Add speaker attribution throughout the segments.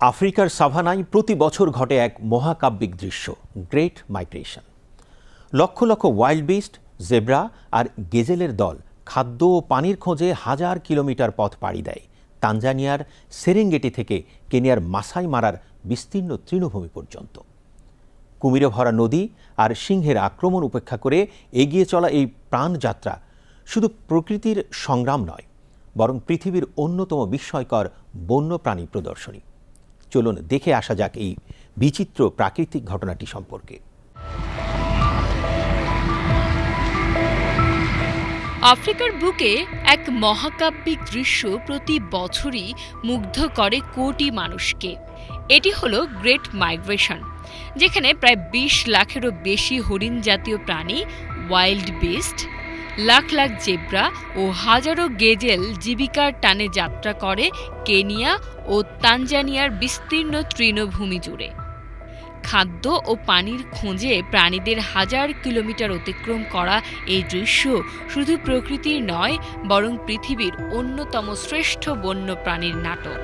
Speaker 1: আফ্রিকার সাভানায় প্রতি বছর ঘটে এক মহাকাব্যিক দৃশ্য গ্রেট মাইগ্রেশন লক্ষ লক্ষ ওয়াইল্ড বিস্ট জেব্রা আর গেজেলের দল খাদ্য ও পানির খোঁজে হাজার কিলোমিটার পথ পাড়ি দেয়। তানজানিয়ার সেরেঙ্গেটি থেকে কেনিয়ার মাসাই মারার বিস্তীর্ণ তৃণভূমি পর্যন্ত। কুমিরে ভরা নদী আর সিংহের আক্রমণ উপেক্ষা করে এগিয়ে চলা এই প্রাণযাত্রা শুধু প্রকৃতির সংগ্রাম নয়, বরং পৃথিবীর অন্যতম বিস্ময়কর বন্যপ্রাণী প্রদর্শনী। চলুন দেখে আসা যাক এই বিচিত্র প্রাকৃতিক ঘটনাটি সম্পর্কে।
Speaker 2: আফ্রিকার বুকে এক মহাকাব্যিক দৃশ্য প্রতি বছরই মুগ্ধ করে কোটি মানুষকে। এটি হলো গ্রেট মাইগ্রেশন যেখানে প্রায় বিশ লাখেরও বেশি হরিণ জাতীয় প্রাণী wildebeest lakh lakh zebra ও হাজারো গেজেল জীবিকার টানে যাত্রা করে কেনিয়া ও তানজানিয়ার বিস্তীর্ণ তৃণভূমি জুড়ে। খাদ্য ও পানির খোঁজে প্রাণীদের হাজার কিলোমিটার অতিক্রম করা এই দৃশ্য শুধু প্রকৃতির নয়, বরং পৃথিবীর অন্যতম শ্রেষ্ঠ বন্য প্রাণীর নাটক।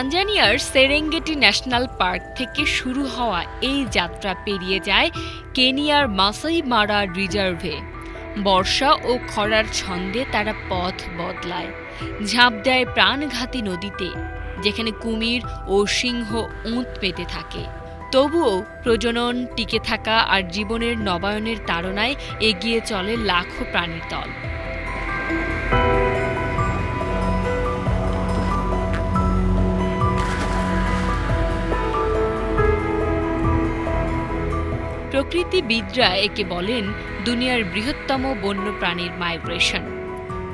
Speaker 2: তানজানিয়ার সেরেঙ্গেটি ন্যাশনাল পার্ক থেকে শুরু হওয়া এই যাত্রা পেরিয়ে যায় কেনিয়ার মাসাই মারা রিজার্ভে। বর্ষা ও খরার ছন্দে তারা পথ বদলায়। ঝাঁপ দেয় প্রাণঘাতী নদীতে, যেখানে কুমির ও সিংহ উঁত পেতে থাকে। তবুও প্রজনন, টিকে থাকা আর জীবনের নবায়নের তাড়নায় এগিয়ে চলে লাখো প্রাণীর দল। প্রকৃতিবিদরা একে বলেন দুনিয়ার বৃহত্তম বন্যপ্রাণীর মাইগ্রেশন।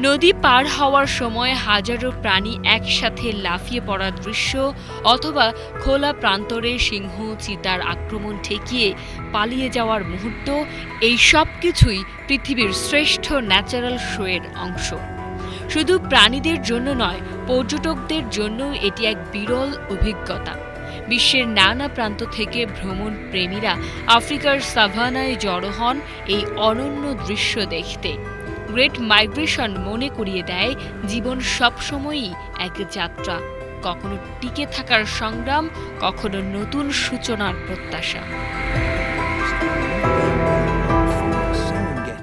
Speaker 2: নদী পার হওয়ার সময় হাজারো প্রাণী একসাথে লাফিয়ে পড়ার দৃশ্য অথবা খোলা প্রান্তরে সিংহ, চিতার আক্রমণ ঠেকিয়ে পালিয়ে যাওয়ার মুহূর্ত, এই সব কিছুই পৃথিবীর শ্রেষ্ঠ ন্যাচারাল শোয়ের অংশ। শুধু প্রাণীদের জন্য নয়, পর্যটকদের জন্য এটি এক বিরল অভিজ্ঞতা। বিশ্বের নানা প্রান্ত থেকে ভ্রমণ প্রেমীরা আফ্রিকার সাভানায় জড়ো হন এই অনন্য দৃশ্য দেখতে। গ্রেট মাইগ্রেশন মনে করিয়ে দেয় জীবন সবসময়ই এক যাত্রা। কখনো টিকে থাকার সংগ্রাম, কখনো নতুন সূচনার প্রত্যাশা।